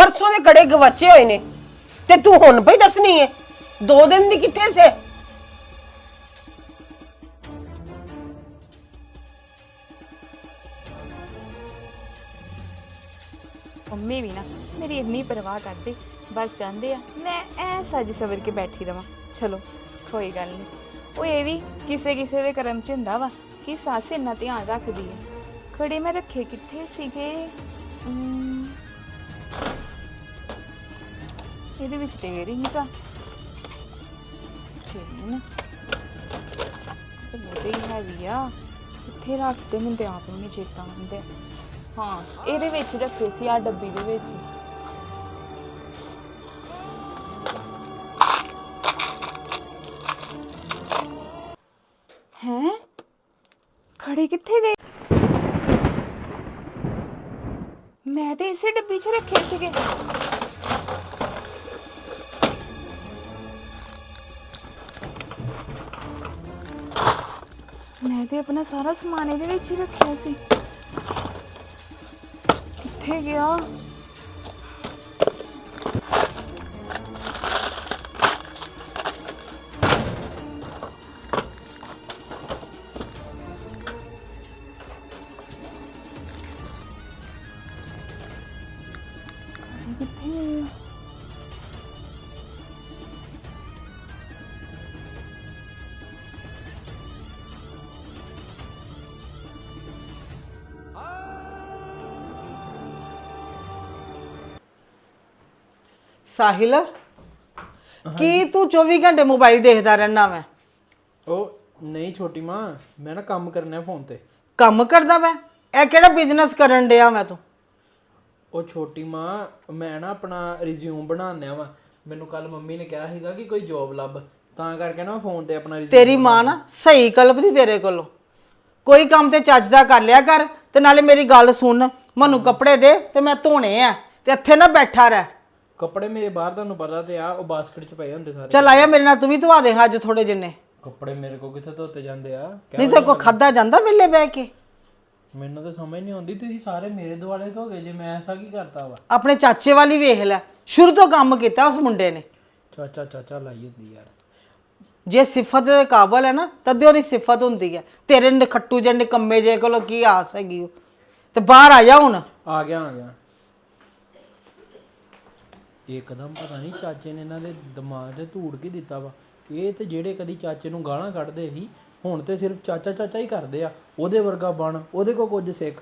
ਪਰਸੋਂ ਦੇ ਕੜੇ ਗਵਾਚੇ ਹੋਏ ਨੇ। ਤੇ ਤੂੰ ਹੁਣ ਪਈ ਦੱਸਣੀ ਏ ਦੋ ਦਿਨ ਦੀ ਕਿੱਥੇ ਸੇ? ਮੰਮੀ ਵੀ ਨਾ ਮੇਰੀ ਇੰਨੀ ਪਰਵਾਹ ਕਰਦੇ ਬਸ ਚਾਹੁੰਦੇ ਆ। ਮੈਂ ਐ ਸੱਜ ਸਵਰ ਕੇ ਬੈਠੀ ਰਵਾਂ। ਚਲੋ ਕੋਈ ਗੱਲ ਨਹੀਂ ਉਹ ਇਹ ਵੀ ਕਿਸੇ ਕਿਸੇ ਦੇ ਕਰਮ ਚ ਹੁੰਦਾ ਵਾ ਕਿ ਸੱਸ ਇੰਨਾ ਧਿਆਨ ਰੱਖਦੀ ਹੈ ਖੜੇ ਮੈਂ ਰੱਖੇ ਕਿੱਥੇ ਸੀਗੇ? ਅਮ, ਇਹਦੇ ਵਿੱਚ ਤੇ ਏਅਰਿੰਗ ਸਾ ਚੇਨ ਤੇ ਬੜੇ ਹੈਵੀ ਆ। ਕਿੱਥੇ ਰੱਖਦੇ ਮੈਨੂੰ ਤੇ ਆਪ ਨੂੰ ਚੇਤਾ ਆਉਂਦੇ। ਹਾਂ, ਇਹਦੇ ਵਿੱਚ ਰੱਖੇ ਸੀ ਆ ਡੱਬੀ ਦੇ ਵਿੱਚ। ਹੈ? ਖੜੇ ਕਿੱਥੇ ਗਏ? ਮੈਂ ਤੇ ਇਸੇ ਡੱਬੀ 'ਚ ਰੱਖੇ ਸੀਗੇ। ਤੇ ਆਪਣਾ ਸਾਰਾ ਸਮਾਨ ਇਹਦੇ ਵਿੱਚ ਹੀ ਰੱਖਿਆ ਸੀ। ਕਿੱਥੇ ਗਿਆ? ਸਾਹਿਲ ਕੀ ਤੂੰ 24 ਘੰਟੇ ਮੋਬਾਈਲ ਦੇਖਦਾ ਰਹਿਣਾ ਮੈਂ ਉਹ ਨਹੀਂ ਛੋਟੀ ਮਾਂ ਮੈਂ ਨਾ ਕੰਮ ਕਰਨਾ ਫੋਨ ਤੇ। ਕੰਮ ਕਰਦਾ ਮੈਂ ਇਹ ਕਿਹੜਾ ਬਿਜ਼ਨਸ ਕਰਨ ਡਿਆ ਮੈਂ ਤੂੰ? ਉਹ ਛੋਟੀ ਮਾਂ ਮੈਂ ਨਾ ਆਪਣਾ ਰਿਜ਼ਿਊਮ ਬਣਾਉਣਾ ਵਾ। ਮੈਨੂੰ ਕੱਲ ਮੰਮੀ ਨੇ ਕਿਹਾ ਸੀਗਾ ਕਿ ਕੋਈ ਜੌਬ ਲੱਭ ਤਾਂ ਕਰਕੇ ਨਾ ਫੋਨ ਤੇ ਆਪਣਾ resume- ਤੇਰੀ ਮਾਂ ਨਾ ਸਹੀ ਕਲਪਦੀ ਤੇਰੇ ਕੋਲੋਂ। ਕੋਈ ਕੰਮ ਤੇ ਚੱਜ ਦਾ ਕਰ ਲਿਆ ਕਰ ਤੇ ਨਾਲੇ ਮੇਰੀ ਗੱਲ ਸੁਣ ਮੈਨੂੰ ਕੱਪੜੇ ਦੇ ਤੇ ਮੈਂ ਧੋਣੇ ਆ ਤੇ ਇੱਥੇ ਨਾ ਬੈਠਾ ਰਹਿ। ਕੱਪੜੇ ਮੇਰੇ ਬਾਹਰ ਤੁਹਾਨੂੰ ਪਤਾ ਤੇ ਆ ਉਹ ਬਾਸਕਟ 'ਚ ਪਏ ਹੁੰਦੇ ਸਾਰੇ। ਚੱਲ ਆਇਆ ਮੇਰੇ ਨਾਲ ਤੂੰ ਵੀ ਧਵਾ ਦੇ ਅੱਜ ਥੋੜੇ ਜਿੰਨੇ। ਕੱਪੜੇ ਮੇਰੇ ਕੋ ਕਿੱਥੇ ਧੋਤੇ ਜਾਂਦੇ ਆ? ਨਹੀਂ ਤਾਂ ਕੋ ਖਾਦਾ ਜਾਂਦਾ ਵਿਹਲੇ ਬਹਿ ਕੇ? ਮੈਨੂੰ ਤਾਂ ਸਮਝ ਨਹੀਂ ਆਉਂਦੀ ਤੁਸੀਂ ਸਾਰੇ ਮੇਰੇ ਦੁਆਲੇ ਹੋ ਗਏ ਜੇ ਮੈਂ ਐਸਾ ਕੀ ਕਰਤਾ ਵਾ? ਆਪਣੇ ਚਾਚੇ ਵਾਲੀ ਵੇਖ ਲੈ ਸ਼ੁਰੂ ਤੋਂ ਕੰਮ ਕੀਤਾ ਉਸ ਮੁੰਡੇ ਨੇ। ਚਾਚਾ ਚਾਚਾ ਲਾਈ ਹੁੰਦੀ ਯਾਰ। ਜੇ ਸਿਫਤ ਦੇ ਕਾਬਲ ਹੈ ਨਾ ਤਦੇ ਉਹਦੀ ਸਿਫਤ ਹੁੰਦੀ ਹੈ। ਤੇਰੇ ਨਖੱਟੂ ਜਿਹੇ ਨਿਕੰਮੇ ਜੇ ਕੋਲੋਂ ਕੀ ਆਸ ਹੈਗੀ। ਤੇ ਬਾਹਰ ਆ ਜਾ ਹੁਣ। ਆ ਗਿਆ ਆ ਗਿਆ। ਇੱਕਦਮ ਪਤਾ ਨਹੀਂ ਚਾਚੇ ਨੇ ਇਹਨਾਂ ਦੇ ਦਿਮਾਗ ਤੇ ਧੂੜ ਕੀ ਦਿੱਤਾ ਵਾ। ਇਹ ਤੇ ਜਿਹੜੇ ਕਦੀ ਚਾਚੇ ਨੂੰ ਗਾਲਾਂ ਕੱਢਦੇ ਸੀ, ਹੁਣ ਤੇ ਸਿਰਫ ਚਾਚਾ ਚਾਚਾ ਹੀ ਕਰਦੇ ਆ। ਉਹਦੇ ਵਰਗਾ ਬਣ, ਉਹਦੇ ਕੋਲ ਕੁਝ ਸਿੱਖ।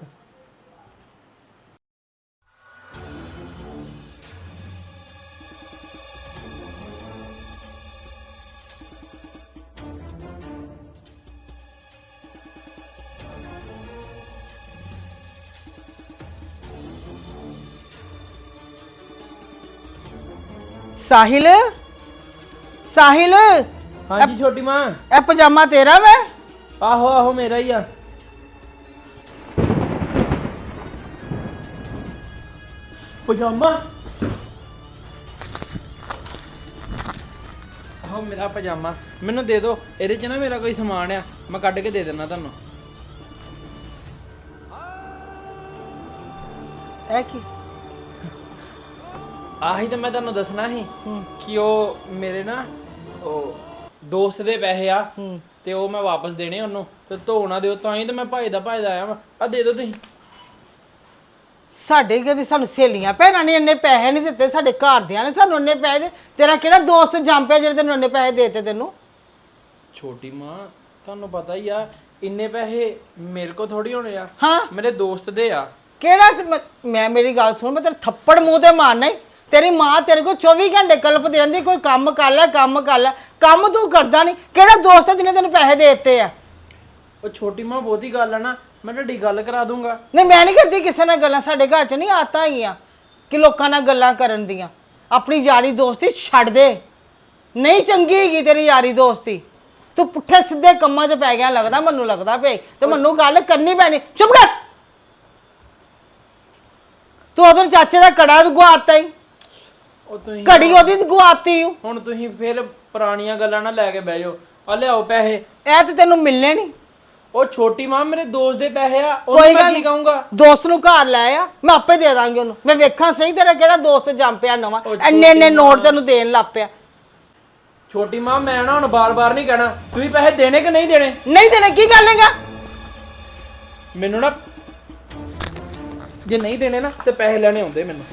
ਸਾਹਿਲ? ਸਾਹਿਲ? ਹਾਂਜੀ ਛੋਟੀ ਮਾਂ। ਇਹ ਪਜਾਮਾ ਤੇਰਾ ਵੇ? ਆਹੋ ਆਹੋ ਮੇਰਾ ਹੀ ਆ। ਪਜਾਮਾ? ਆਹੋ ਮੇਰਾ ਪਜਾਮਾ। ਮੈਨੂੰ ਦੇ ਦਿਓ ਇਹਦੇ 'ਚ ਨਾ ਮੇਰਾ ਕੋਈ ਸਮਾਨ ਆ। ਮੈਂ ਕੱਢ ਕੇ ਦੇ ਦਿੰਦਾ ਤੁਹਾਨੂੰ। ਇਹ ਕੀ? ਆਹੀ ਤਾਂ ਮੈਂ ਤੁਹਾਨੂੰ ਦੱਸਣਾ ਸੀ ਕਿ ਉਹ ਮੇਰੇ ਨਾ ਉਹ ਦੋਸਤ ਦੇ ਪੈਸੇ ਆ ਤੇ ਉਹ ਮੈਂ ਵਾਪਸ ਦੇਣੇ ਉਹਨੂੰ ਤੇ ਧੋਣਾ ਦਿਓ ਤਾਂ ਹੀ ਤਾਂ ਮੈਂ ਭਾਈ ਦਾ ਭਾਈ ਦਾ ਆਇਆ ਵਾ। ਆ ਦੇ ਦਿਓ ਤੁਸੀਂ। ਸਾਡੇ ਕਦੀ ਸਾਨੂੰ ਸਹੇਲੀਆਂ ਭੈਣਾਂ ਨੇ ਇੰਨੇ ਪੈਸੇ ਨਹੀਂ ਦਿੱਤੇ ਸਾਡੇ ਘਰਦਿਆਂ ਨੇ ਸਾਨੂੰ ਇੰਨੇ ਪੈਸੇ ਦੇ ਤੇਰਾ ਕਿਹੜਾ ਦੋਸਤ ਜੰਮ ਪਿਆ ਜਿਹੜੇ ਤੈਨੂੰ ਇੰਨੇ ਪੈਸੇ ਦੇਤੇ ਤੈਨੂੰ? ਛੋਟੀ ਮਾਂ ਤੁਹਾਨੂੰ ਪਤਾ ਹੀ ਆ ਇੰਨੇ ਪੈਸੇ ਮੇਰੇ ਕੋ ਥੋੜੀ ਹੋਣੇ ਆ। ਹਾਂ। ਮੇਰੇ ਦੋਸਤ ਦੇ ਆ। ਕਿਹੜਾ ਤੇ ਮੈਂ- ਮੈਂ ਮੇਰੀ ਗੱਲ ਸੁਣ ਮੈਂ ਤੇਰੇ ਥੱਪੜ ਮੂੰਹ ਤੇ ਮਾਰਨਾ ਈ। ਤੇਰੀ ਮਾਂ ਤੇਰੇ ਕੋਲ 24 ਘੰਟੇ ਕਲਪਦੀ ਰਹਿੰਦੀ ਕੋਈ ਕੰਮ ਕਰ ਲੈ ਕੰਮ ਕਰ ਲੈ। ਕੰਮ ਤੂੰ ਕਰਦਾ ਨਹੀਂ ਕਿਹੜਾ ਦੋਸਤ ਹੈ ਜਿਹਨੇ ਤੈਨੂੰ ਪੈਸੇ ਦੇ ਦਿੱਤੇ ਆ? ਉਹ ਛੋਟੀ ਮਾਂ ਬਹੁਤੀ ਗੱਲ ਆ ਨਾ ਮੈਂ ਤੁਹਾਡੀ ਗੱਲ ਕਰਾ ਦੂੰਗਾ। ਨਹੀਂ ਮੈਂ ਨਹੀਂ ਕਰਦੀ ਕਿਸੇ ਨਾਲ ਗੱਲਾਂ ਸਾਡੇ ਘਰ 'ਚ ਨਹੀਂ ਆਤਾ ਹੈਗੀਆਂ ਕਿ ਲੋਕਾਂ ਨਾਲ ਗੱਲਾਂ ਕਰਨ ਦੀਆਂ। ਆਪਣੀ ਯਾਰੀ ਦੋਸਤੀ ਛੱਡ ਦੇ। ਨਹੀਂ ਚੰਗੀ ਹੈਗੀ ਤੇਰੀ ਯਾਰੀ ਦੋਸਤੀ। ਤੂੰ ਪੁੱਠੇ ਸਿੱਧੇ ਕੰਮਾਂ 'ਚ ਪੈ ਗਿਆ ਲੱਗਦਾ ਮੈਨੂੰ ਲੱਗਦਾ ਪਏ ਤੇ ਮੈਨੂੰ ਗੱਲ ਕਰਨੀ ਪੈਣੀ। ਚੁੱਪ ਕਰ। ਤੂੰ ਉਧਰ ਚਾਚੇ ਦਾ ਕੜਾ ਗਵਾਤਾ ਹੀ ਉਹ ਤੁਸੀਂ ਘੜੀ ਉਹਦੀ ਗਵਾਤੀ ਓ। ਹੁਣ ਤੁਸੀਂ ਫਿਰ ਪੁਰਾਣੀਆਂ ਗੱਲਾਂ ਨਾ ਲੈ ਕੇ ਬਹਿ ਜਾਓ। ਆ ਲਿਆਓ ਪੈਸੇ। ਇਹ ਤੇ ਤੈਨੂੰ ਮਿਲਨੇ ਨਹੀਂ ਉਹ ਛੋਟੀ ਮਾਂ ਮੇਰੇ ਦੋਸਤ ਦੇ ਪੈਸੇ ਆ ਉਹਨੂੰ ਮੈਂ ਕੀ ਕਹੂੰਗਾ? ਦੋਸਤ ਨੂੰ ਘਰ ਲੈ ਆ ਮੈਂ ਆਪੇ ਦੇ ਦਾਂਗੀ ਉਹਨੂੰ। ਮੈਂ ਵੇਖਾਂ ਸਹੀ ਤੇਰਾ ਕਿਹੜਾ ਦੋਸਤ ਜੰਮ ਪਿਆ ਨਵਾਂ। ਐਨੇ ਐਨੇ ਨੋਟ ਤੈਨੂੰ ਦੇਣ ਲੱਗ ਪਿਆ। ਛੋਟੀ ਮਾਂ ਮੈਂ ਨਾ ਹੁਣ ਬਾਰ-ਬਾਰ ਨਹੀਂ ਕਹਿਣਾ। ਤੁਸੀਂ ਪੈਸੇ ਦੇਣੇ ਕਿ ਨਹੀਂ ਦੇਣੇ? ਨਹੀਂ ਦੇਣੇ ਕੀ ਗੱਲ ਹੈਗਾ? ਮੈਨੂੰ ਨਾ ਜੇ ਨਹੀਂ ਦੇਣੇ ਨਾ ਤੇ ਪੈਸੇ ਲੈਣੇ ਆਉਂਦੇ ਮੈਨੂੰ।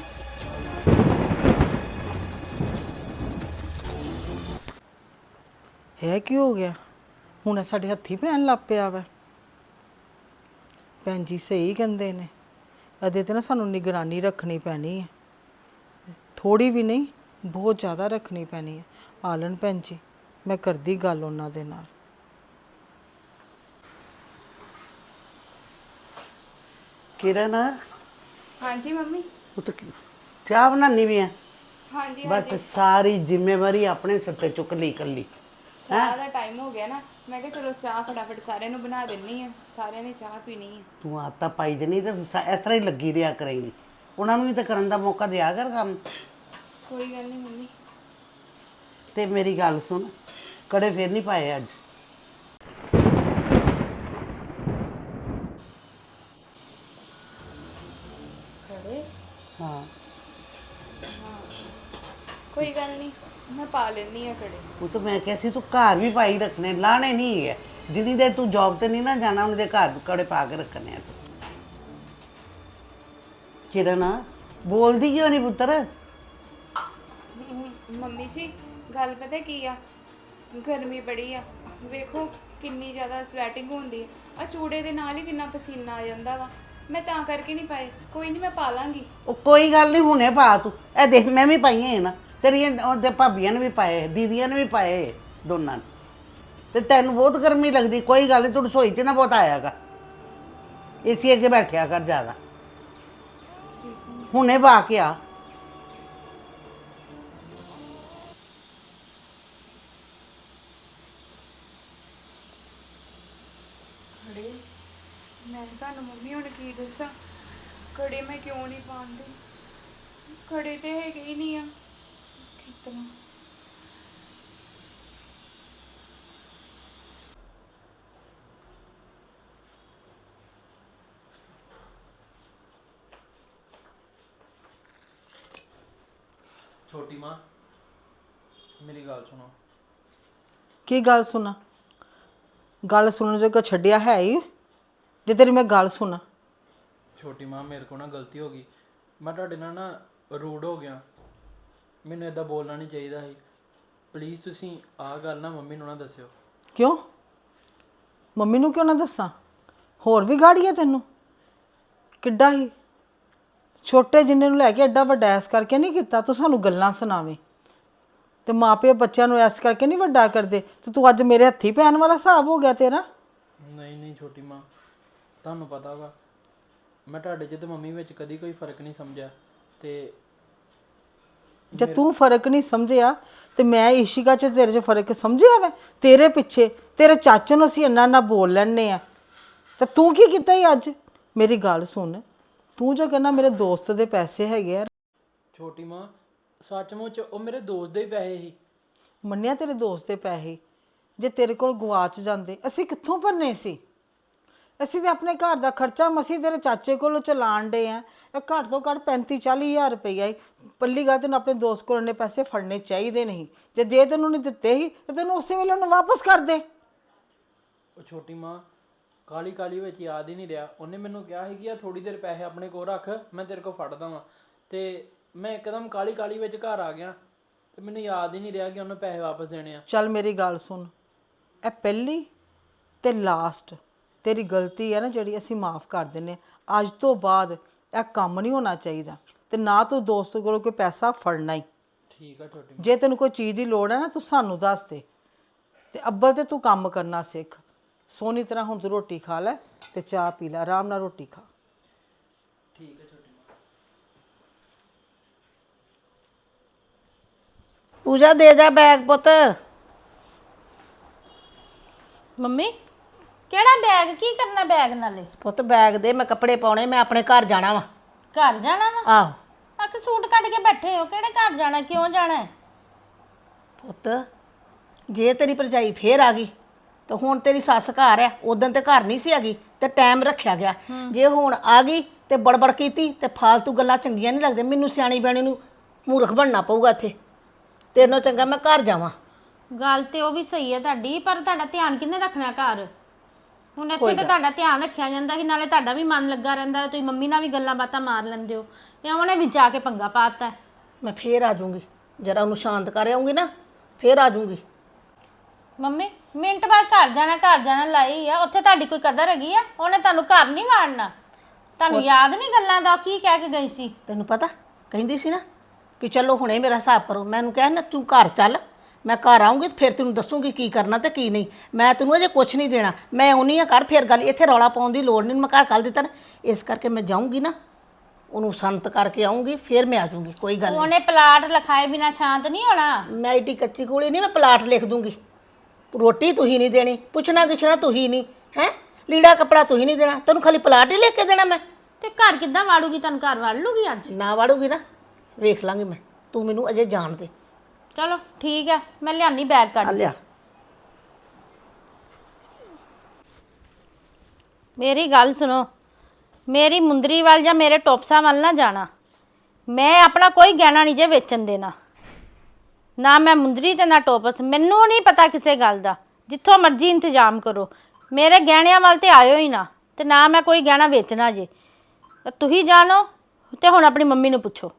ਹੈ ਕੀ ਹੋ ਗਿਆ? ਹੁਣ ਇਹ ਸਾਡੇ ਹੱਥੀ ਪੈਣ ਲੱਗ ਪਿਆ ਵਾ। ਭੈਣ ਜੀ ਸਹੀ ਕਹਿੰਦੇ ਨੇ। ਅਦੇ ਤੇ ਨਾ ਸਾਨੂੰ ਨਿਗਰਾਨੀ ਰੱਖਣੀ ਪੈਣੀ ਹੈ। ਥੋੜੀ ਵੀ ਨਹੀਂ ਬਹੁਤ ਜ਼ਿਆਦਾ ਰੱਖਣੀ ਪੈਣੀ ਹੈ। ਆਲਣ ਭੈਣ ਜੀ ਮੈਂ ਕਰਦੀ ਗੱਲ ਉਹਨਾਂ ਦੇ ਨਾਲ। ਕਿਰਨ? ਹਾਂਜੀ ਮੰਮੀ। ਉਹ ਤਾਂ ਕੀ- ਚਾਹ ਬਣਾਉਣੀ ਵੀ ਹੈ? ਹਾਂਜੀ ਬਸ ਸਾਰੀ ਜ਼ਿੰਮੇਵਾਰੀ ਆਪਣੇ ਸਿਰ ਤੇ ਚੁੱਕ ਲਈ ਇਕੱਲੀ। ਚਾਹ ਦਾ ਟਾਈਮ ਹੋ ਗਿਆ ਨਾ ਮੈਂ ਕਿਹਾ ਚਲੋ ਚਾਹ ਫਟਾਫਟ ਸਾਰਿਆਂ ਨੂੰ ਬਣਾ ਦਿੰਨੀ ਆ ਸਾਰਿਆਂ ਨੇ ਚਾਹ ਪੀਣੀ ਆ। ਤੂੰ ਆਤਾ ਪਾਈ ਜਣੀ ਤੇ ਸਾ- ਇਸ ਤਰ੍ਹਾਂ ਹੀ ਲੱਗੀ ਰਿਹਾ ਕਰੇਂਗੀ। ਉਹਨਾਂ ਨੂੰ ਵੀ ਤਾਂ ਕਰਨ ਦਾ ਮੌਕਾ ਦਿਆ ਕਰ ਕੰਮ। ਕੋਈ ਗੱਲ ਨਹੀਂ ਮੰਮੀ। ਤੇ ਮੇਰੀ ਗੱਲ ਸੁਣ ਕੜੇ ਫੇਰ ਨਹੀਂ ਪਾਏ ਅੱਜ ਕੜੇ ਹਾਂ ਕੋਈ ਗੱਲ ਨਹੀਂ ਮੈਂ ਪਾ ਲੈਣੀ ਆ ਕੜੇ ਉਹ ਤਾਂ ਮੈਂ ਕਿਹਾ ਸੀ ਤੂੰ ਘਰ ਵੀ ਪਾਈ ਰੱਖਣੇ ਲਾਣੇ ਨਹੀਂ ਹੈ ਜਿੰਨੀ ਦੇ ਤੂੰ ਜੌਬ ਤੇ ਨਹੀਂ ਨਾ ਜਾਣਾ ਉਹਨੇ ਦੇ ਘਰ ਕੜੇ ਪਾ ਕੇ ਰੱਖਣੇ ਆ ਤੂੰ। ਕਿਰਨ ਬੋਲਦੀ ਕਿਉਂ ਨਹੀਂ ਪੁੱਤਰ? ਮੰਮੀ ਜੀ ਗੱਲ ਪਤਾ ਕੀ ਆ? ਗਰਮੀ ਬੜੀ ਆ। ਵੇਖੋ ਕਿੰਨੀ ਜ਼ਿਆਦਾ ਸਵੈਟਿੰਗ ਹੁੰਦੀ ਹੈ ਆ ਚੂੜੇ ਦੇ ਨਾਲ ਹੀ ਕਿੰਨਾ ਪਸੀਨਾ ਆ ਜਾਂਦਾ ਵਾ। ਮੈਂ ਤਾਂ ਕਰਕੇ ਨਹੀਂ ਪਾਏ। ਕੋਈ ਨਹੀਂ ਮੈਂ ਪਾ ਲਾਂਗੀ। ਉਹ ਕੋਈ ਗੱਲ ਨਹੀਂ ਹੁਣੇ ਪਾ ਤੂੰ। ਇਹ ਦੇਖ ਮੈਂ ਵੀ ਪਾਈਆਂ ਹੈ ਨਾ। ਤੇਰੀਆਂ ਉਹਦੇ ਭਾਬੀਆਂ ਨੇ ਵੀ ਪਾਏ, ਦੀਦੀਆਂ ਨੇ ਵੀ ਪਾਏ ਦੋਨਾਂ ਨੇ। ਤੇ ਤੈਨੂੰ ਬਹੁਤ ਗਰਮੀ ਲੱਗਦੀ, ਕੋਈ ਗੱਲ ਨਹੀਂ ਤੂੰ ਰਸੋਈ 'ਚ ਨਾ ਬਹੁਤ ਆਇਆਗਾ ਏਸੀ ਅੱਗੇ ਬੈਠਿਆ ਕਰ ਜ਼ਿਆਦਾ। ਹੁਣੇ ਪਾ ਕੇ ਆ। ਖੜੇ ਮੈਂ ਤੁਹਾਨੂੰ ਮੰਮੀ ਹੁਣ ਕੀ ਦੱਸਾਂ? ਕੜੇ ਮੈਂ ਕਿਉਂ ਨਹੀਂ ਪਾਉਂਦੀ? ਕੜੇ ਤੇ ਹੈਗੇ ਹੀ ਨਹੀਂ ਆ। ਕਿਤਨਾ ਛੋਟੀ ਮਾਂ ਮੇਰੀ ਗੱਲ ਸੁਣੋ। ਕੀ ਗੱਲ ਸੁਣਾ? ਗੱਲ ਸੁਣਨ ਜੋਗਾ ਛੱਡਿਆ ਹੈ ਹੀ? ਜੇ ਤੇਰੀ ਮੈਂ ਗੱਲ ਸੁਣਾ। ਛੋਟੀ ਮਾਂ ਮੇਰੇ ਕੋਲ ਨਾ ਗਲਤੀ ਹੋ ਗਈ। ਮੈਂ ਤੁਹਾਡੇ ਨਾਲ ਨਾ ਰੂਡ ਹੋ ਗਿਆ। ਮੈਨੂੰ ਇਦਾਂ ਬੋਲਣਾ ਨਹੀਂ ਚਾਹੀਦਾ ਸੀ। ਪਲੀਜ਼ ਤੁਸੀਂ ਆਹ ਗੱਲ ਨਾ ਮੰਮੀ ਨੂੰ ਨਾ ਦੱਸਿਓ। ਕਿਉਂ? ਮੰਮੀ ਨੂੰ ਕਿਉਂ ਨਾ ਦੱਸਾਂ? ਹੋਰ ਵੀ ਗਾੜੀ ਹੈ ਤੈਨੂੰ? ਕਿੱਡਾ ਹੀ? ਛੋਟੇ ਜਿੰਨੇ ਨੂੰ ਲੈ ਕੇ ਐਡਾ ਵੱਡਾ ਐਸ ਕਰਕੇ ਨਹੀਂ ਕੀਤਾ ਤੂੰ ਸਾਨੂੰ ਗੱਲਾਂ ਸੁਣਾਵੇਂ। ਤੇ ਮਾਪੇ ਬੱਚਿਆਂ ਨੂੰ ਐਸ ਕਰਕੇ ਨਹੀਂ ਵੱਡਾ ਕਰਦੇ ਤੇ ਤੂੰ ਅੱਜ ਮੇਰੇ ਹੱਥੀ ਪੈਣ ਵਾਲਾ ਹਿਸਾਬ ਹੋ ਗਿਆ ਤੇਰਾ? ਨਹੀਂ ਨਹੀਂ ਛੋਟੀ ਮਾਂ ਤੁਹਾਨੂੰ ਪਤਾ ਵਾ ਮੈਂ ਤੁਹਾਡੇ 'ਚ ਤੇ ਮੰਮੀ ਵਿੱਚ ਕਦੀ ਕੋਈ ਫ਼ਰਕ ਨਹੀਂ ਸਮਝਿਆ। ਤੇ ਜੇ ਤੂੰ ਫ਼ਰਕ ਨਹੀਂ ਸਮਝਿਆ ਤੇ ਮੈਂ ਇਸ਼ਿਕਾ ਚ ਤੇਰੇ ਚ ਫ਼ਰਕ ਸਮਝਿਆ ਵਾ? ਤੇਰੇ ਪਿੱਛੇ ਤੇਰੇ ਚਾਚੇ ਨੂੰ ਅਸੀਂ ਇੰਨਾ ਇੰਨਾ ਬੋਲ ਲੈਣੇ ਆ। ਤੇ ਤੂੰ ਕੀ ਕੀਤਾ ਈ ਅੱਜ? ਮੇਰੀ ਗੱਲ ਸੁਣ। ਤੂੰ ਜੋ ਕਹਿੰਦਾ ਮੇਰੇ ਦੋਸਤ ਦੇ ਪੈਸੇ ਹੈਗੇ ਆ। ਛੋਟੀ ਮਾਂ ਸੱਚਮੁੱਚ ਉਹ ਮੇਰੇ ਦੋਸਤ ਦੇ ਹੀ ਪੈਸੇ ਸੀ। ਮੰਨਿਆ ਤੇਰੇ ਦੋਸਤ ਦੇ ਪੈਸੇ? ਜੇ ਤੇਰੇ ਕੋਲ ਗਵਾਚ ਜਾਂਦੇ ਅਸੀਂ ਕਿੱਥੋਂ ਭਰਨੇ ਸੀ? ਅਸੀਂ ਤੇ ਆਪਣੇ ਘਰ ਦਾ ਖਰਚਾ ਮਸੀਂ ਤੇਰੇ ਚਾਚੇ ਕੋਲੋਂ ਚਲਾਣ ਡੇ ਆ। ਇਹ ਘੱਟ ਤੋਂ ਘੱਟ 35 40 ਹਜ਼ਾਰ ਰੁਪਈਆ ਹੀ। ਪੱਲੀ ਗੱਲ ਤੈਨੂੰ ਆਪਣੇ ਦੋਸਤ ਕੋਲੋਂ ਨੇ ਪੈਸੇ ਫੜਨੇ ਚਾਹੀਦੇ ਨਹੀਂ। ਜੇ ਜੇ ਤੈਨੂੰ ਨਹੀਂ ਦਿੱਤੇ ਹੀ ਤੇ ਤੈਨੂੰ ਉਸੇ ਵੇਲੇ ਉਹਨੂੰ ਵਾਪਸ ਕਰ ਦੇ। ਉਹ ਛੋਟੀ ਮਾਂ ਕਾਲੀ ਕਾਲੀ ਵਿੱਚ ਯਾਦ ਹੀ ਨਹੀਂ ਰਿਹਾ। ਉਹਨੇ ਮੈਨੂੰ ਕਿਹਾ ਸੀ ਕਿ ਆ ਥੋੜੀ ਦੇਰ ਪੈਸੇ ਆਪਣੇ ਕੋਲ ਰੱਖ ਮੈਂ ਤੇਰੇ ਕੋਲ ਫੜਦਾ ਵਾਂ ਤੇ ਮੈਂ ਇੱਕਦਮ ਕਾਲੀ ਕਾਲੀ ਵਿੱਚ ਘਰ ਆ ਗਿਆ। ਤੇ ਮੈਨੂੰ ਯਾਦ ਹੀ ਨਹੀਂ ਰਿਹਾ ਕਿ ਉਹਨੂੰ ਪੈਸੇ ਵਾਪਸ ਦੇਣੇ ਆ। ਚੱਲ ਮੇਰੀ ਗੱਲ ਸੁਣ। ਇਹ ਪਹਿਲੀ ਤੇ ਲਾਸਟ ਤੇਰੀ ਗਲਤੀ ਹੈ ਨਾ ਜਿਹੜੀ ਅਸੀਂ ਮਾਫ ਕਰ ਦਿੰਨੇ ਹਾਂ। ਅੱਜ ਤੋਂ ਬਾਅਦ ਇਹ ਕੰਮ ਨਹੀਂ ਹੋਣਾ ਚਾਹੀਦਾ ਤੇ ਨਾ ਤੂੰ ਦੋਸਤ ਕੋਲੋਂ ਕੋਈ ਪੈਸਾ ਫੜਨਾ ਹੀ। ਠੀਕ ਆ ਛੋਟੀ ਜੇ ਤੈਨੂੰ ਕੋਈ ਚੀਜ਼ ਦੀ ਲੋੜ ਹੈ ਨਾ ਤੂੰ ਸਾਨੂੰ ਦੱਸ ਦੇ। ਤੇ ਅੱਬਲ ਤੇ ਤੂੰ ਕੰਮ ਕਰਨਾ ਸਿੱਖ। ਸੋਹਣੀ ਤਰ੍ਹਾਂ ਹੁਣ ਤੂੰ ਰੋਟੀ ਖਾ ਲੈ ਤੇ ਚਾਹ ਪੀ ਲੈ ਆਰਾਮ ਨਾਲ ਰੋਟੀ ਖਾ। ਠੀਕ ਹੈ ਛੋਟੀ ਮਾਂ। ਪੂਜਾ ਦੇ ਜਾ ਬੈਗ ਪੁੱਤ। ਮੰਮੀ ਕਿਹੜਾ ਬੈਗ ਕੀ ਕਰਨਾ ਬੈਗ ਨਾਲੇ? ਪੁੱਤ ਬੈਗ ਦੇ ਮੈਂ ਕੱਪੜੇ ਪਾਉਣੇ ਮੈਂ ਆਪਣੇ ਘਰ ਜਾਣਾ ਵਾ। ਘਰ ਜਾਣਾ ਵਾ? ਆਹੋ। ਆਖ ਸੂਟ ਕੱਢ ਕੇ ਬੈਠੇ ਹੋ ਕਿਹੜੇ ਘਰ ਜਾਣਾ ਕਿਉਂ ਜਾਣਾ? ਹੈ? ਪੁੱਤ ਜੇ ਤੇਰੀ ਭਰਜਾਈ ਫੇਰ ਆ ਗਈ ਤੇ ਹੁਣ ਤੇਰੀ ਸੱਸ ਘਰ ਆ ਉਦੋਂ ਤੇ ਘਰ ਨਹੀਂ ਸੀ ਹੈਗੀ ਤੇ ਟਾਈਮ ਰੱਖਿਆ ਗਿਆ। ਜੇ ਹੁਣ ਆ ਗਈ ਤੇ ਬੜਬੜ ਕੀਤੀ ਤੇ ਫਾਲਤੂ ਗੱਲਾਂ ਚੰਗੀਆਂ ਨਹੀਂ ਲੱਗਦੀਆਂ ਮੈਨੂੰ ਸਿਆਣੀ ਬੈਣੀ ਨੂੰ ਮੂਰਖ ਬਣਨਾ ਪਊਗਾ ਇੱਥੇ। ਤੇਰੇ ਨਾਲੋਂ ਚੰਗਾ ਮੈਂ ਘਰ ਜਾਵਾਂ। ਗੱਲ ਤੇ ਉਹ ਵੀ ਸਹੀ ਹੈ ਤੁਹਾਡੀ ਪਰ ਤੁਹਾਡਾ ਧਿਆਨ ਕਿੰਨੇ ਰੱਖਣਾ ਘਰ? ਹੁਣ ਇੱਥੇ ਤੇ ਤੁਹਾਡਾ ਧਿਆਨ ਰੱਖਿਆ ਜਾਂਦਾ ਸੀ ਨਾਲੇ ਤੁਹਾਡਾ ਵੀ ਮਨ ਲੱਗਾ ਰਹਿੰਦਾ ਤੁਸੀਂ ਮੰਮੀ ਨਾਲ ਵੀ ਗੱਲਾਂ ਬਾਤਾਂ ਮਾਰ ਲੈਂਦੇ ਹੋ। ਜਾਂ ਉਹਨੇ ਵਿੱਚ ਆ ਕੇ ਪੰਗਾ ਪਾਤਾ ਮੈਂ ਫੇਰ ਆ ਜਾਊਂਗੀ। ਜਰਾ ਉਹਨੂੰ ਸ਼ਾਂਤ ਕਰ ਆਉਂਗੀ ਨਾ ਫੇਰ ਆ ਜਾਊਂਗੀ। ਮੰਮੀ ਮਿੰਟ ਬਾਅਦ ਘਰ ਜਾਣਾ ਘਰ ਜਾਣਾ ਲਾਈ ਆ ਉੱਥੇ ਤੁਹਾਡੀ ਕੋਈ ਕਦਰ ਹੈਗੀ ਆ? ਉਹਨੇ ਤੁਹਾਨੂੰ ਘਰ ਨਹੀਂ ਵਾੜਨਾ। ਤੁਹਾਨੂੰ ਯਾਦ ਨਹੀਂ ਗੱਲਾਂ ਦਾ ਕੀ ਕਹਿ ਕੇ ਗਈ ਸੀ? ਤੈਨੂੰ ਪਤਾ ਕਹਿੰਦੀ ਸੀ ਨਾ ਵੀ ਚਲੋ ਹੁਣੇ ਮੇਰਾ ਹਿਸਾਬ ਕਰੋ। ਮੈਂ ਉਹਨੂੰ ਕਿਹਾ ਨਾ ਤੂੰ ਘਰ ਚੱਲ ਮੈਂ ਘਰ ਆਉਂਗੀ ਤੇ ਫਿਰ ਤੈਨੂੰ ਦੱਸੂਗੀ ਕੀ ਕਰਨਾ ਤੇ ਕੀ ਨਹੀਂ। ਮੈਂ ਤੈਨੂੰ ਅਜੇ ਕੁਝ ਨਹੀਂ ਦੇਣਾ। ਮੈਂ ਆਉਣੀ ਆ ਕਰ ਫਿਰ ਗੱਲ ਇੱਥੇ ਰੌਲਾ ਪਾਉਣ ਦੀ ਲੋੜ ਨਹੀਂ। ਮੈਂ ਘਰ ਕੱਲ ਦਿੱਤਾ ਨਾ ਇਸ ਕਰਕੇ ਮੈਂ ਜਾਊਂਗੀ ਨਾ ਉਹਨੂੰ ਸੰਤ ਕਰਕੇ ਆਉਂਗੀ ਫਿਰ ਮੈਂ ਆ ਜਾਊਂਗੀ ਕੋਈ ਗੱਲ ਨਹੀਂ ਉਹਨੇ ਪਲਾਟ ਲਿਖਾਏ ਬਿਨਾ ਸ਼ਾਂਤ ਨਹੀਂ ਹੋਣਾ? ਮੈਂ ਏਡੀ ਕੱਚੀ ਕੋਲੀ ਨਹੀਂ ਮੈਂ ਪਲਾਟ ਲਿਖ ਦੂੰਗੀ। ਰੋਟੀ ਤੁਸੀਂ ਨਹੀਂ ਦੇਣੀ ਪੁੱਛਣਾ ਕਿਛਣਾ ਤੁਸੀਂ ਨਹੀਂ ਹੈ? ਲੀੜਾ ਕਪੜਾ ਤੁਸੀਂ ਨਹੀਂ ਦੇਣਾ ਤੈਨੂੰ ਖਾਲੀ ਪਲਾਟ ਹੀ ਲਿਖ ਕੇ ਦੇਣਾ ਮੈਂ। ਤੇ ਘਰ ਕਿੱਦਾਂ ਵਾੜੂਗੀ? ਤੁਹਾਨੂੰ ਘਰ ਵਾੜ ਲੂਗੀ ਅੱਜ? ਨਾ ਵਾੜੂਗੀ ਨਾ ਵੇਖ ਲਾਂਗੀ ਮੈਂ ਤੂੰ ਮੈਨੂੰ ਅਜੇ ਜਾਣ ਦੇ। ਚਲੋ ਠੀਕ ਹੈ ਮੈਂ ਲਿਆਨੀ ਬੈਗ ਕੱਢ ਆ ਲਿਆ। ਮੇਰੀ ਗੱਲ ਸੁਣੋ ਮੇਰੀ ਮੁੰਦਰੀ ਵੱਲ ਜਾਂ ਮੇਰੇ ਟੋਪਸਾਂ ਵੱਲ ਨਾ ਜਾਣਾ। ਮੈਂ ਆਪਣਾ ਕੋਈ ਗਹਿਣਾ ਨਹੀਂ ਜੇ ਵੇਚਣ ਦੇਣਾ। ਨਾ ਮੈਂ ਮੁੰਦਰੀ ਤੇ ਨਾ ਟੋਪਸ ਮੈਨੂੰ ਨਹੀਂ ਪਤਾ ਕਿਸੇ ਗੱਲ ਦਾ। ਜਿੱਥੋਂ ਮਰਜ਼ੀ ਇੰਤਜ਼ਾਮ ਕਰੋ। ਮੇਰੇ ਗਹਿਣਿਆਂ ਵੱਲ ਤੇ ਆਇਓ ਹੀ ਨਾ ਤੇ ਨਾ ਮੈਂ ਕੋਈ ਗਹਿਣਾ ਵੇਚਣਾ ਜੇ। ਤੁਸੀਂ ਜਾਣੋ ਤੇ ਹੁਣ ਆਪਣੀ ਮੰਮੀ ਨੂੰ ਪੁੱਛੋ।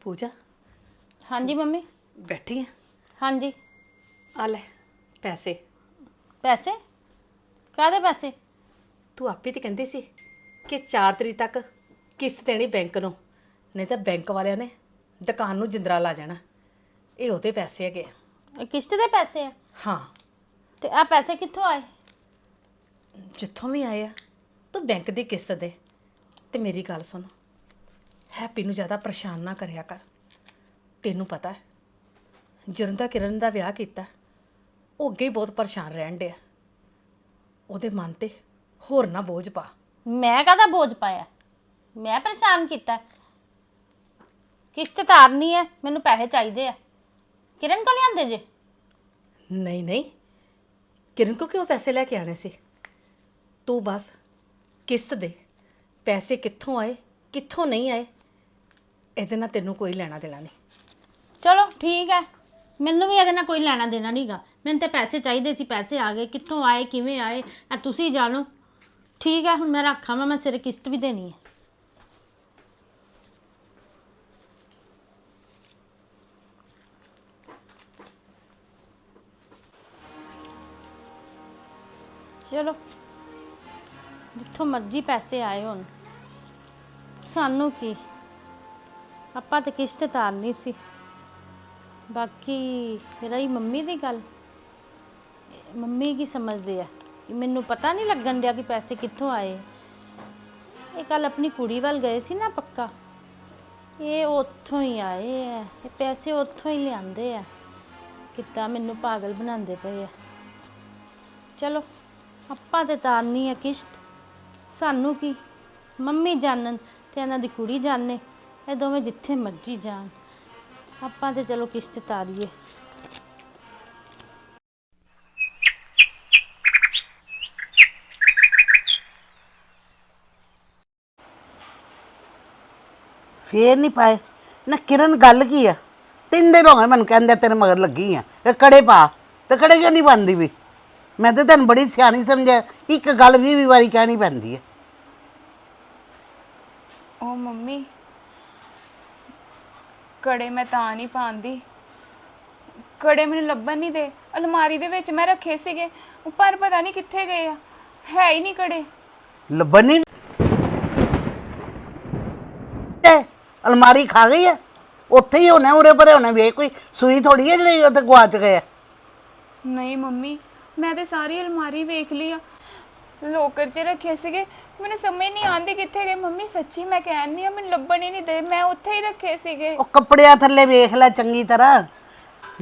ਪੂਜਾ? ਹਾਂਜੀ ਮੰਮੀ। ਬੈਠੀ ਆ। ਹਾਂਜੀ। ਆ ਲੈ ਪੈਸੇ। ਪੈਸੇ? ਕਾਹਦੇ ਪੈਸੇ? ਤੂੰ ਆਪੇ ਤੇ ਕਹਿੰਦੀ ਸੀ ਕਿ 4 ਤਰੀਕ ਤੱਕ ਕਿਸ਼ਤ ਦੇਣੀ ਬੈਂਕ ਨੂੰ ਨਹੀਂ ਤਾਂ ਬੈਂਕ ਵਾਲਿਆਂ ਨੇ ਦੁਕਾਨ ਨੂੰ ਜਿੰਦਰਾ ਲਾ ਜਾਣਾ। ਇਹ ਉਹਦੇ ਪੈਸੇ ਹੈਗੇ ਆ। ਇਹ ਕਿਸ਼ਤ ਦੇ ਪੈਸੇ ਆ? ਹਾਂ। ਤੇ ਆ ਪੈਸੇ ਕਿੱਥੋਂ ਆਏ? ਜਿੱਥੋਂ ਵੀ ਆਏ ਆ ਤੂੰ ਬੈਂਕ ਦੀ ਕਿਸ਼ਤ ਦੇ। ਤੇ ਮੇਰੀ ਗੱਲ ਸੁਣ। ਹੈਪੀ ਨੂੰ ਜ਼ਿਆਦਾ ਪਰੇਸ਼ਾਨ ਨਾ ਕਰਿਆ ਕਰ। ਤੈਨੂੰ ਪਤਾ ਹੈ ਜਦੋਂ ਦਾ ਕਿਰਨ ਦਾ ਵਿਆਹ ਕੀਤਾ ਉਹ ਅੱਗੇ ਹੀ ਬਹੁਤ ਪਰੇਸ਼ਾਨ ਰਹਿਣ ਡਿਆ। ਉਹਦੇ ਮਨ ਤੇ ਹੋਰ ਨਾ ਬੋਝ ਪਾ। ਮੈਂ ਕਾਹਦਾ ਬੋਝ ਪਾਇਆ? ਮੈਂ ਪਰੇਸ਼ਾਨ ਕੀਤਾ। ਕਿਸ਼ਤ ਤਾਰਨੀ ਹੈ ਮੈਨੂੰ ਪੈਸੇ ਚਾਹੀਦੇ ਆ। ਕਿਰਨ ਕੋਲ ਲਿਆਂਦੇ ਜੇ? ਨਹੀਂ ਨਹੀਂ। ਕਿਰਨ ਕੋ ਕਿਉਂ ਪੈਸੇ ਲੈ ਕੇ ਆਣੇ ਸੀ? ਤੂੰ ਬਸ ਕਿਸ਼ਤ ਦੇ। ਪੈਸੇ ਕਿੱਥੋਂ ਆਏ ਕਿੱਥੋਂ ਨਹੀਂ ਆਏ? ਇਹਦੇ ਨਾਲ ਤੈਨੂੰ ਕੋਈ ਲੈਣਾ ਦੇਣਾ ਨਹੀਂ। ਚਲੋ, ਠੀਕ ਹੈ। ਮੈਨੂੰ ਵੀ ਇਹਦੇ ਨਾਲ ਕੋਈ ਲੈਣਾ ਦੇਣਾ ਨਹੀਂਗਾ। ਮੈਨੂੰ ਤੇ ਪੈਸੇ ਚਾਹੀਦੇ ਸੀ, ਪੈਸੇ ਆ ਗਏ। ਕਿੱਥੋਂ ਆਏ, ਕਿਵੇਂ ਆਏ? ਆ ਤੁਸੀਂ ਜਾਣੋ। ਠੀਕ ਹੈ, ਹੁਣ ਮੈਂ ਰੱਖਾਂ ਵਾ ਮੈਂ ਸਿਰ ਕਿਸ਼ਤ ਵੀ ਦੇਣੀ ਹੈ। ਚਲੋ। ਜਿੱਥੋਂ ਮਰਜ਼ੀ ਪੈਸੇ ਆਏ ਹੋਣ। ਸਾਨੂੰ ਕੀ? ਆਪਾਂ ਤਾਂ ਕਿਸ਼ਤ ਤਾਰਨੀ ਸੀ। ਬਾਕੀ ਰਹੀ ਮੰਮੀ ਦੀ ਗੱਲ। ਮੰਮੀ ਕੀ ਸਮਝਦੇ ਆ? ਮੈਨੂੰ ਪਤਾ ਨਹੀਂ ਲੱਗਣ ਡਿਆ ਕਿ ਪੈਸੇ ਕਿੱਥੋਂ ਆਏ। ਇਹ ਕੱਲ ਆਪਣੀ ਕੁੜੀ ਵੱਲ ਗਏ ਸੀ ਨਾ ਪੱਕਾ। ਇਹ ਉੱਥੋਂ ਹੀ ਆਏ ਆ। ਇਹ ਪੈਸੇ ਉੱਥੋਂ ਹੀ ਲਿਆਂਦੇ ਆ। ਕਿੱਦਾਂ ਮੈਨੂੰ ਪਾਗਲ ਬਣਾਉਂਦੇ ਪਏ ਆ। ਚਲੋ, ਆਪਾਂ ਤੇ ਤਾਰਨੀ ਆ ਕਿਸ਼ਤ। ਸਾਨੂੰ ਕੀ? ਮੰਮੀ ਜਾਣਨ ਤੇ ਇਹਨਾਂ ਦੀ ਕੁੜੀ ਜਾਣੇ ਇਹ ਦੋਵੇਂ ਜਿੱਥੇ ਮਰਜ਼ੀ ਜਾਣ। ਆਪਾਂ ਤੇ ਚਲੋ ਕਿਸ਼ਤ ਤਾਰੀਏ। ਫੇਰ ਨਹੀਂ ਪਾਏ। ਨਾ ਕਿਰਨ ਗੱਲ ਕੀ ਆ? ਤਿੰਨ ਦਿਨ ਹੋ ਗਏ ਮੈਨੂੰ ਕਹਿੰਦੇ ਤੇਰੇ ਮਗਰ ਲੱਗੀ ਆ। ਕਿ ਕੜੇ ਪਾ। ਤੇ ਕੜੇ ਕਿਉਂ ਨਹੀਂ ਪਾਉਂਦੀ ਵੀ। ਮੈਂ ਤਾਂ ਤੈਨੂੰ ਬੜੀ ਸਿਆਣੀ ਸਮਝਿਆ। ਇੱਕ ਗੱਲ ਵੀ ਵੀ ਵਾਰੀ ਕਹਿਣੀ ਪੈਂਦੀ ਹੈ ਉਹ ਮੰਮੀ ਕੜੇ ਮੈਂ ਤਾਂ ਨਹੀਂ ਪਾਉਂਦੀ। ਕੜੇ ਮੈਨੂੰ ਲੱਭਣ ਨਹੀਂ ਦੇ। ਅਲਮਾਰੀ ਦੇ ਵਿੱਚ ਮੈਂ ਰੱਖੇ ਸੀਗੇ। ਪਰ ਪਤਾ ਨਹੀਂ ਕਿੱਥੇ ਗਏ ਆ। ਹੈ ਹੀ ਨਹੀਂ ਕੜੇ। ਲੱਭਣ ਨਹੀਂ ਤੇ ਅਲਮਾਰੀ ਖਾ ਗਈ ਹੈ ਉੱਥੇ ਹੀ ਹੋਣਾ ਉਰੇ ਪਰੇ ਹੋਣਾ। ਵੇ ਕੋਈ ਸੂਈ ਥੋੜੀ ਹੈ ਜਿਹੜੀ ਉੱਥੇ ਗਵਾਚ ਗਏ ਨਹੀਂ ਮੰਮੀ ਮੈਂ ਤੇ ਸਾਰੀ ਅਲਮਾਰੀ ਵੇਖ ਲਈ ਆ। ਲੋਕਰ 'ਚ ਰੱਖੇ ਸੀਗੇ। ਮੈਨੂੰ ਸਮਝ ਨਹੀਂ ਆਉਂਦੀ ਕਿੱਥੇ ਗਏ। ਮੰਮੀ ਸੱਚੀ ਮੈਂ ਕਹਿੰਨੀ ਆ ਮੈਨੂੰ ਲੱਭਣ ਹੀ ਨਹੀਂ ਦੇ। ਮੈਂ ਉੱਥੇ ਹੀ ਰੱਖੇ ਸੀਗੇ। ਉਹ ਕੱਪੜਿਆਂ ਥੱਲੇ ਵੇਖ ਲੈ ਚੰਗੀ ਤਰ੍ਹਾਂ।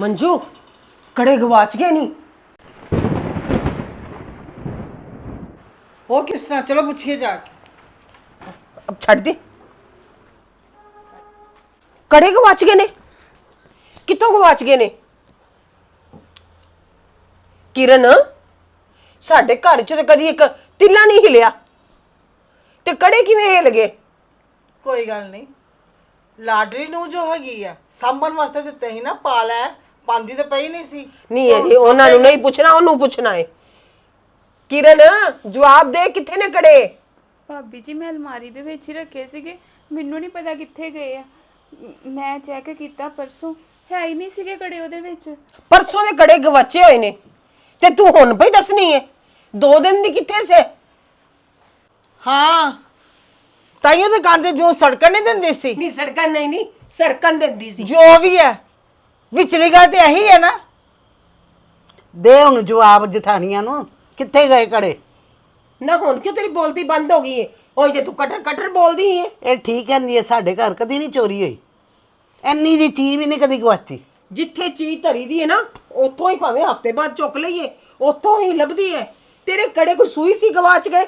ਮੰਜੂ ਕੜੇ ਗਵਾਚ ਗਏ ਨਹੀਂ? ਉਹ ਕਿਸ ਤਰ੍ਹਾਂ? ਚਲੋ ਪੁੱਛੀਏ ਜਾ ਕੇ। ਅਬ ਛੱਡ ਦੇ। ਕੜੇ ਗਵਾਚ ਗਏ ਨੇ? ਕਿੱਥੋਂ ਗਵਾਚ ਗਏ ਨੇ? ਕਿਰਨ? ਸਾਡੇ ਘਰ ਚ ਤਾਂ ਕਦੀ ਇੱਕ ਤਿੱਲਾ ਨਹੀਂ ਹਿਲਿਆ। ਤੇ ਕੜੇ ਕਿਵੇਂ ਹਿਲ ਗਏ? ਕੋਈ ਗੱਲ ਨਹੀਂ। ਲਾਡਰੀ ਨੂੰ ਜੋ ਹੈਗੀ ਆ ਸਾਂਭਣ ਵਾਸਤੇ ਦਿੱਤੇ ਸੀ ਨਾ ਪਾ ਲੈ। ਪਾਂਦੀ ਤੇ ਪਈ ਨਹੀਂ ਸੀ। ਨਹੀਂ ਹੈ ਜੀ ਉਹਨਾਂ ਨੂੰ ਨਹੀਂ ਪੁੱਛਣਾ ਉਹਨੂੰ ਪੁੱਛਣਾ ਹੈ ਕਿਰਨ ਜਵਾਬ ਦੇ ਕਿੱਥੇ ਨੇ ਕੜੇ? ਭਾਬੀ ਜੀ ਮੈਂ ਅਲਮਾਰੀ ਦੇ ਵਿੱਚ ਹੀ ਰੱਖੇ ਸੀਗੇ। ਮੈਨੂੰ ਨਹੀਂ ਪਤਾ ਕਿੱਥੇ ਗਏ ਆ। ਮ- ਮੈਂ ਚੈੱਕ ਕੀਤਾ ਪਰਸੋਂ। ਹੈ ਹੀ ਨਹੀਂ ਸੀਗੇ ਕੜੇ ਉਹਦੇ ਵਿੱਚ। ਪਰਸੋਂ ਦੇ ਕੜੇ ਗਵਾਚੇ ਹੋਏ ਨੇ। ਤੇ ਤੂੰ ਹੁਣ ਪਈ ਦੱਸਣੀ ਹੈ ਦੋ ਦਿਨ ਦੀ ਕਿੱਥੇ ਸੇ? ਹਾਂ। ਤਾਈਓ ਦੇ ਕੰਨ ਤੇ ਜੋ ਸੜਕਣ ਨਹੀਂ ਦਿੰਦੀ ਸੀ। ਨਹੀਂ ਸੜਕਣ ਨਹੀਂ ਨਹੀਂ ਸਰਕਣ ਦਿੰਦੀ ਸੀ। ਜੋ ਵੀ ਹੈ ਵਿਚਲੀ ਗੱਲ ਤੇ ਇਹੀ ਹੈ ਨਾ। ਦੇ ਹੁਣ ਜਵਾਬ ਜਠਾਣੀਆਂ ਨੂੰ ਕਿੱਥੇ ਗਏ ਕੜੇ ਨਾ ਹੁਣ ਕਿਉਂ ਤੇਰੀ ਬੋਲਦੀ ਬੰਦ ਹੋ ਗਈ ਹੈ ਉਹ ਜੇ ਤੂੰ ਕਟਰ ਕਟਰ ਬੋਲਦੀ ਹੈ ਇਹ ਠੀਕ ਕਹਿੰਦੀ ਹੈ ਸਾਡੇ ਘਰ ਕਦੀ ਨਹੀਂ ਚੋਰੀ ਹੋਈ। ਐਨੀ ਦੀ ਚੀਜ਼ ਵੀ ਨਹੀਂ ਕਦੀ ਗਵਾਚੀ ਜਿੱਥੇ ਚੀਜ਼ ਧਰੀ ਦੀ ਹੈ ਨਾ ਉੱਥੋਂ ਹੀ ਭਾਵੇਂ ਹਫ਼ਤੇ ਬਾਅਦ ਚੁੱਕ ਲਈਏ ਉੱਥੋਂ ਹੀ ਲੱਭਦੀ ਹੈ ਤੇਰੇ ਕੜੇ ਕੋਈ ਸੂਈ ਸੀ ਗਵਾਚ ਗਏ?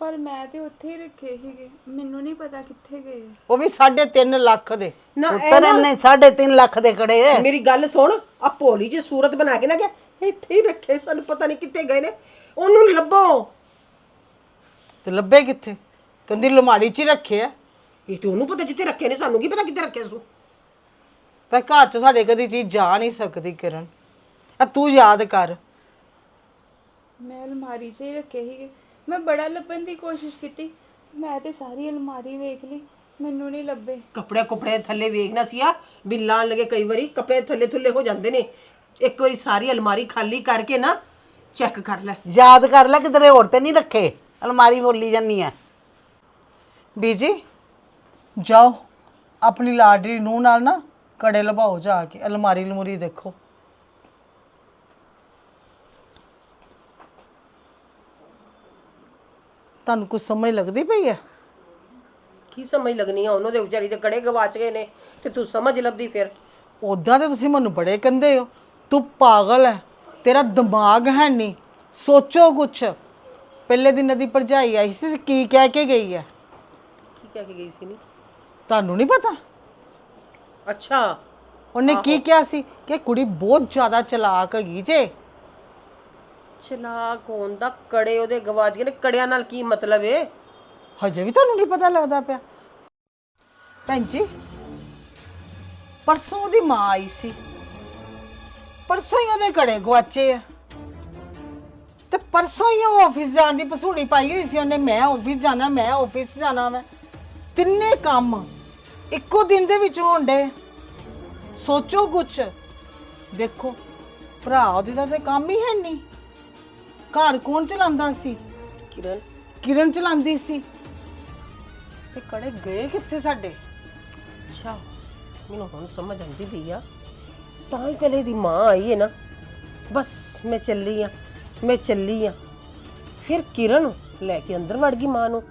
ਪਰ ਮੈਂ ਤੇ ਉੱਥੇ ਹੀ ਰੱਖੇ ਸੀਗੇ ਮੈਨੂੰ ਨਹੀਂ ਪਤਾ ਕਿੱਥੇ ਗਏ। ਉਹ ਵੀ 3.5 ਲੱਖ ਦੇ। ਨਾ ਇਹ ਇਹਨੇ 3.5 ਲੱਖ ਦੇ ਕੜੇ ਮੇਰੀ ਗੱਲ ਸੁਣ ਆ ਭੋਲੀ ਜੀ ਸੂਰਤ ਬਣਾ ਕੇ ਨਾ ਗਿਆ ਇੱਥੇ ਹੀ ਰੱਖੇ ਸਾਨੂੰ ਪਤਾ ਨਹੀਂ ਕਿੱਥੇ ਗਏ ਨੇ। ਉਹਨੂੰ ਲੱਭੋ। ਤੇ ਲੱਭੇ ਕਿੱਥੇ? ਕਹਿੰਦੀ ਲਮਾਰੀ 'ਚ ਹੀ ਰੱਖੇ ਆ। ਇਹ ਤੇ ਉਹਨੂੰ ਪਤਾ ਜਿੱਥੇ ਰੱਖੇ ਨੇ ਸਾਨੂੰ ਕੀ ਪਤਾ ਕਿੱਥੇ ਰੱਖੇ ਸੂ। ਪਰ ਘਰ 'ਚ ਸਾਡੇ ਕਦੀ ਚੀਜ਼ ਜਾ ਨਹੀਂ ਸਕਦੀ ਕਿਰਨ। ਆ ਤੂੰ ਯਾਦ ਕਰ। ਮੈਂ ਅਲਮਾਰੀ 'ਚ ਹੀ ਰੱਖੇ ਸੀਗੇ। ਮੈਂ ਬੜਾ ਲੱਭਣ ਦੀ ਕੋਸ਼ਿਸ਼ ਕੀਤੀ। ਮੈਂ ਤੇ ਸਾਰੀ ਅਲਮਾਰੀ ਵੇਖ ਲਈ। ਮੈਨੂੰ ਨਹੀਂ ਲੱਭੇ। ਕੱਪੜੇ ਕੁਪੜੇ ਥੱਲੇ ਵੇਖਣਾ ਸੀ ਆ। ਬਿੱਲਾਂ ਲਗੇ ਕਈ ਵਾਰੀ ਕੱਪੜੇ ਥੱਲੇ ਥੱਲੇ ਹੋ ਜਾਂਦੇ ਨੇ। ਇੱਕ ਵਾਰੀ ਸਾਰੀ ਅਲਮਾਰੀ ਖਾਲੀ ਕਰਕੇ ਨਾ ਚੈੱਕ ਕਰ ਲੈ। ਯਾਦ ਕਰ ਲੈ ਕਿਧਰੇ ਹੋਰ ਤੇ ਨਹੀਂ ਰੱਖੇ। ਅਲਮਾਰੀ ਬੋਲੀ ਜਾਨੀ ਆ। ਬੀਜੀ ਜਾਓ। ਆਪਣੀ ਲਾਡਰੀ ਨੂੰ ਨਾਲ ਨਾ ਕੜੇ ਲਵਾਓ ਜਾ ਕੇ ਅਲਮਾਰੀ ਲਮੂਰੀ ਦੇਖੋ। ਤੁਹਾਨੂੰ ਕੁਝ ਸਮਝ ਲੱਗਦੀ ਪਈ ਹੈ? ਕੀ ਸਮਝ ਲੱਗਣੀ ਆ? ਉਹਨਾਂ ਦੇ ਵਿਚਾਰੀ ਦੇ ਕੜੇ ਗਵਾਚ ਗਏ ਨੇ ਤੇ ਤੂੰ ਸਮਝ ਲੱਭਦੀ ਫਿਰ। ਉਦਾਂ ਤੇ ਤੁਸੀਂ ਮੈਨੂੰ ਬੜੇ ਕੰਦੇ ਹੋ। ਤੂੰ ਪਾਗਲ ਹੈ ਤੇਰਾ ਦਿਮਾਗ ਹੈ ਨਹੀਂ। ਸੋਚੋ ਕੁਛ। ਪਹਿਲੇ ਦਿਨ ਦੀ ਭਰਜਾਈ ਆਈ ਸੀ ਕੀ ਕਹਿ ਕੇ ਗਈ ਹੈ? ਕੀ ਕਹਿ ਕੇ ਗਈ ਸੀ ਨੀ? ਤੁਹਾਨੂੰ ਨਹੀਂ ਪਤਾ? ਅੱਛਾ। ਉਹਨੇ ਕੀ ਕਿਹਾ ਸੀ? ਕਿ ਕੁੜੀ ਬਹੁਤ ਜ਼ਿਆਦਾ ਚਲਾਕ ਹੈਗੀ ਜੇ। ਚਲਾਕ ਹੋਣ ਦਾ ਕੜੇ ਉਹਦੇ ਗਵਾਚ ਗਏ ਨੇ। ਕੜਿਆਂ ਨਾਲ ਕੀ ਮਤਲਬ ਏ? ਹਜੇ ਵੀ ਤੁਹਾਨੂੰ ਨਹੀਂ ਪਤਾ ਲੱਗਦਾ ਪਿਆ। ਭੈਣ ਜੀ ਪਰਸੋਂ ਉਹਦੀ ਮਾਂ ਆਈ ਸੀ। ਪਰਸੋਂ ਹੀ ਉਹਦੇ ਘੜੇ ਗਵਾਚੇ ਆ। ਤੇ ਪਰਸੋਂ ਹੀ ਉਹ ਆਫਿਸ ਜਾਣ ਦੀ ਪਸੂੜੀ ਪਾਈ ਹੋਈ ਸੀ ਉਹਨੇ। ਮੈਂ ਆਫਿਸ ਜਾਣਾ ਮੈਂ ਆਫਿਸ ਜਾਣਾ ਮੈਂ ਤਿੰਨੇ ਕੰਮ ਇੱਕੋ ਦਿਨ ਦੇ ਵਿੱਚ ਹੋਣ ਡੇ ਸੋਚੋ ਕੁਛ। ਦੇਖੋ ਭਰਾ ਉਹਦੀ ਦਾ ਤੇ ਕੰਮ ਹੀ ਹੈ ਨਹੀਂ। ਘਰ ਕੌਣ ਚਲਾਉਂਦਾ ਸੀ? ਕਿਰਨ। ਕਿਰਨ ਚਲਾਉਂਦੀ ਸੀ। ਤੇ ਕੜੇ ਗਏ ਕਿੱਥੇ ਸਾਡੇ? ਅੱਛਾ ਮੈਨੂੰ ਹੁਣ ਸਮਝ ਆਉਂਦੀ ਪਈ ਆ। ਤਾਂ ਹੀ ਪਹਿਲੇ ਦੀ ਮਾਂ ਆਈ ਹੈ ਨਾ। ਬਸ ਮੈਂ ਚੱਲੀ ਆ ਮੈਂ ਚੱਲੀ ਆ। ਫਿਰ ਕਿਰਨ ਲੈ ਕੇ ਅੰਦਰ ਵੜ ਗਈ ਮਾਂ ਨੂੰ।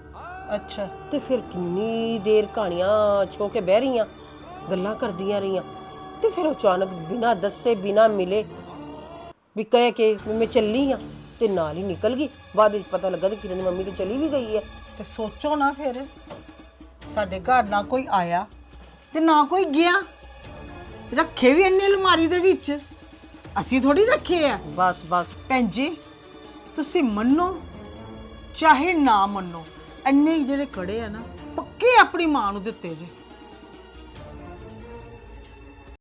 ਅੱਛਾ ਤੇ ਫਿਰ ਕਿੰਨੀ ਦੇਰ ਕਹਾਣੀਆਂ ਛੋ ਕੇ ਬਹਿ ਰਹੀਆਂ ਗੱਲਾਂ ਕਰਦੀਆਂ ਰਹੀਆਂ ਤੇ ਫਿਰ ਅਚਾਨਕ ਬਿਨਾਂ ਦੱਸੇ ਬਿਨਾਂ ਮਿਲੇ ਵੀ ਕਹੇ ਕਿ ਮੈਂ ਚੱਲੀ ਆ ਤੇ ਨਾਲ ਹੀ ਨਿਕਲ ਗਈ। ਬਾਅਦ ਵਿੱਚ ਪਤਾ ਲੱਗਾ ਕਿ ਕਿਰਨ ਦੀ ਮੰਮੀ ਤੇ ਚਲੀ ਵੀ ਗਈ ਹੈ। ਤੇ ਸੋਚੋ ਨਾ ਫਿਰ ਸਾਡੇ ਘਰ ਨਾ ਕੋਈ ਆਇਆ ਤੇ ਨਾ ਕੋਈ ਗਿਆ। ਰੱਖੇ ਵੀ ਇੰਨੇ ਅਲਮਾਰੀ ਦੇ ਵਿੱਚ? ਅਸੀਂ ਥੋੜੀ ਰੱਖੇ ਆ। ਬਸ ਬਸ। ਭੈਣ ਜੀ ਤੁਸੀਂ ਮੰਨੋ ਚਾਹੇ ਨਾ ਮੰਨੋ। ਇੰਨੇ ਹੀ ਜਿਹੜੇ ਕੜੇ ਆ ਨਾ ਪੱਕੇ ਆਪਣੀ ਮਾਂ ਨੂੰ ਦਿੱਤੇ ਜੇ।